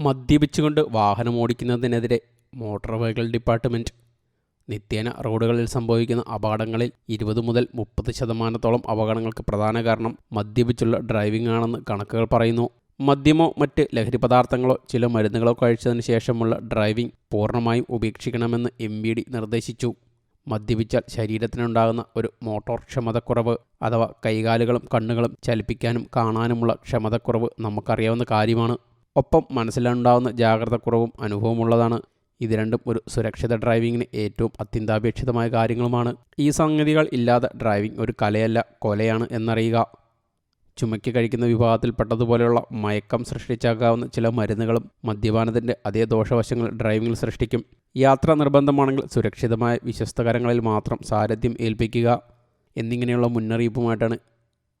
മദ്യപിച്ചുകൊണ്ട് വാഹനമോടിക്കുന്നതിനെതിരെ motor vehicle department നിത്യേന റോഡുകളിൽ സംഭവിക്കുന്ന അപകടങ്ങളിൽ ഇരുപത് മുതൽ മുപ്പത് ശതമാനത്തോളം അപകടങ്ങൾക്ക് പ്രധാന കാരണം മദ്യപിച്ചുള്ള ഡ്രൈവിംഗ് ആണെന്ന് കണക്കുകൾ പറയുന്നു. മദ്യമോ മറ്റ് ലഹരി പദാർത്ഥങ്ങളോ ചില മരുന്നുകളോ കഴിച്ചതിന് ശേഷമുള്ള ഡ്രൈവിംഗ് പൂർണമായും ഉപേക്ഷിക്കണമെന്ന് എം ബി ഡി നിർദ്ദേശിച്ചു. മദ്യപിച്ചാൽ ശരീരത്തിനുണ്ടാകുന്ന ഒരു മോട്ടോർ ക്ഷമതക്കുറവ് അഥവാ കൈകാലുകളും കണ്ണുകളും ചലിപ്പിക്കാനും കാണാനുമുള്ള ക്ഷമതക്കുറവ് നമുക്കറിയാവുന്ന കാര്യമാണ്. ഒപ്പം മനസ്സിലുണ്ടാവുന്ന ജാഗ്രതക്കുറവും അനുഭവമുള്ളതാണ്. ഇത് രണ്ടും ഒരു സുരക്ഷിത ഡ്രൈവിങ്ങിന് ഏറ്റവും അത്യന്താപേക്ഷിതമായ കാര്യങ്ങളുമാണ്. ഈ സംഗതികൾ ഇല്ലാതെ ഡ്രൈവിംഗ് ഒരു കലയല്ല കൊലയാണ് എന്നറിയുക. ചുമയ്ക്ക് കഴിക്കുന്ന വിഭാഗത്തിൽപ്പെട്ടതുപോലെയുള്ള മയക്കം സൃഷ്ടിച്ചാകാവുന്ന ചില മരുന്നുകളും മദ്യപാനത്തിന്റെ അതേ ദോഷവശങ്ങൾ ഡ്രൈവിംഗിൽ സൃഷ്ടിക്കും. യാത്ര നിർബന്ധമാണെങ്കിൽ സുരക്ഷിതമായ വിശ്വസ്തകരങ്ങളിൽ മാത്രം സാരഥ്യം ഏൽപ്പിക്കുക. എന്നിങ്ങനെയുള്ള മുന്നറിയിപ്പുമായിട്ടാണ്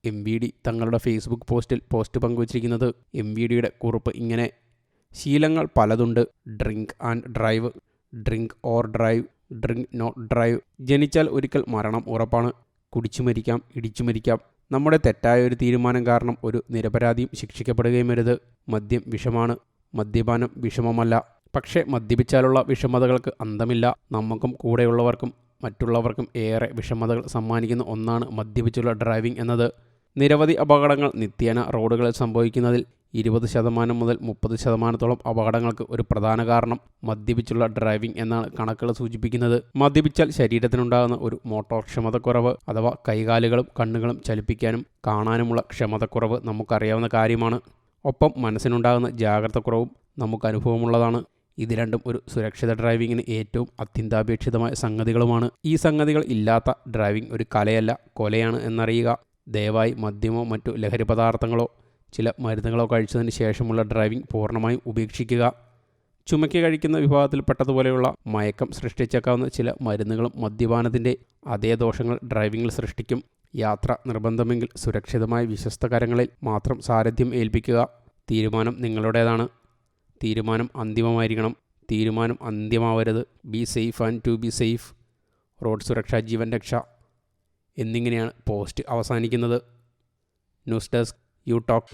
എം വി ഡി തങ്ങളുടെ ഫേസ്ബുക്ക് പോസ്റ്റിൽ പോസ്റ്റ് പങ്കുവച്ചിരിക്കുന്നത് എം വി ഡിയുടെ കുറിപ്പ് ഇങ്ങനെ. ശീലങ്ങൾ പലതുണ്ട്. Drink and drive drink or drive drink not drive ജനിച്ചാൽ ഒരിക്കൽ മരണം ഉറപ്പാണ്. കുടിച്ചു മരിക്കാം ഇടിച്ചു മരിക്കാം. നമ്മുടെ തെറ്റായ ഒരു തീരുമാനം കാരണം ഒരു നിരപരാധിയും ശിക്ഷിക്കപ്പെടുകയും അരുത്. മദ്യം വിഷമാണ്. മദ്യപാനം വിഷമമല്ല. പക്ഷേ മദ്യപിച്ചാലുള്ള വിഷമതകൾക്ക് അന്തമില്ല. നമുക്കും കൂടെയുള്ളവർക്കും മറ്റുള്ളവർക്കും ഏറെ വിഷമതകൾ സമ്മാനിക്കുന്ന ഒന്നാണ് മദ്യപിച്ചുള്ള ഡ്രൈവിംഗ് എന്നത്. നിരവധി അപകടങ്ങൾ നിത്യേന റോഡുകളിൽ സംഭവിക്കുന്നതിൽ ഇരുപത് ശതമാനം മുതൽ മുപ്പത് ശതമാനത്തോളം അപകടങ്ങൾക്ക് ഒരു പ്രധാന കാരണം മദ്യപിച്ചുള്ള ഡ്രൈവിംഗ് എന്നാണ് കണക്കുകൾ സൂചിപ്പിക്കുന്നത്. മദ്യപിച്ചാൽ ശരീരത്തിനുണ്ടാകുന്ന ഒരു മോട്ടോർ ക്ഷമതക്കുറവ് അഥവാ കൈകാലുകളും കണ്ണുകളും ചലിപ്പിക്കാനും കാണാനുമുള്ള ക്ഷമതക്കുറവ് നമുക്കറിയാവുന്ന കാര്യമാണ്. ഒപ്പം മനസ്സിനുണ്ടാകുന്ന ജാഗ്രതക്കുറവും നമുക്ക് അനുഭവമുള്ളതാണ് ഇത് രണ്ടും ഒരു സുരക്ഷിത ഡ്രൈവിങ്ങിന് ഏറ്റവും അത്യന്താപേക്ഷിതമായ സംഗതികളുമാണ്. ഈ സംഗതികൾ ഇല്ലാത്ത ഡ്രൈവിംഗ് ഒരു കലയല്ല കൊലയാണ് എന്നറിയുക. ദയവായി മദ്യമോ മറ്റു ലഹരി പദാർത്ഥങ്ങളോ ചില മരുന്നുകളോ കഴിച്ചതിന് ശേഷമുള്ള ഡ്രൈവിംഗ് പൂർണമായും ഉപേക്ഷിക്കുക. ചുമക്കി കഴിക്കുന്ന വിഭാഗത്തിൽപ്പെട്ടതുപോലെയുള്ള മയക്കം സൃഷ്ടിച്ചേക്കാവുന്ന ചില മരുന്നുകളും മദ്യപാനത്തിന്റെ അതേ ദോഷങ്ങൾ ഡ്രൈവിംഗിൽ സൃഷ്ടിക്കും. യാത്ര നിർബന്ധമെങ്കിൽ സുരക്ഷിതമായ വിശ്വസ്ത കരങ്ങളിൽ മാത്രം സാരഥ്യം ഏൽപ്പിക്കുക. തീരുമാനം നിങ്ങളുടേതാണ്. തീരുമാനം അന്തിമമായിരിക്കണം. തീരുമാനം അന്ത്യമാവരുത് be safe and to be safe. Road സുരക്ഷ ജീവൻ രക്ഷ. എന്നിങ്ങനെയാണ് പോസ്റ്റ് അവസാനിക്കുന്നത്. News desk you talk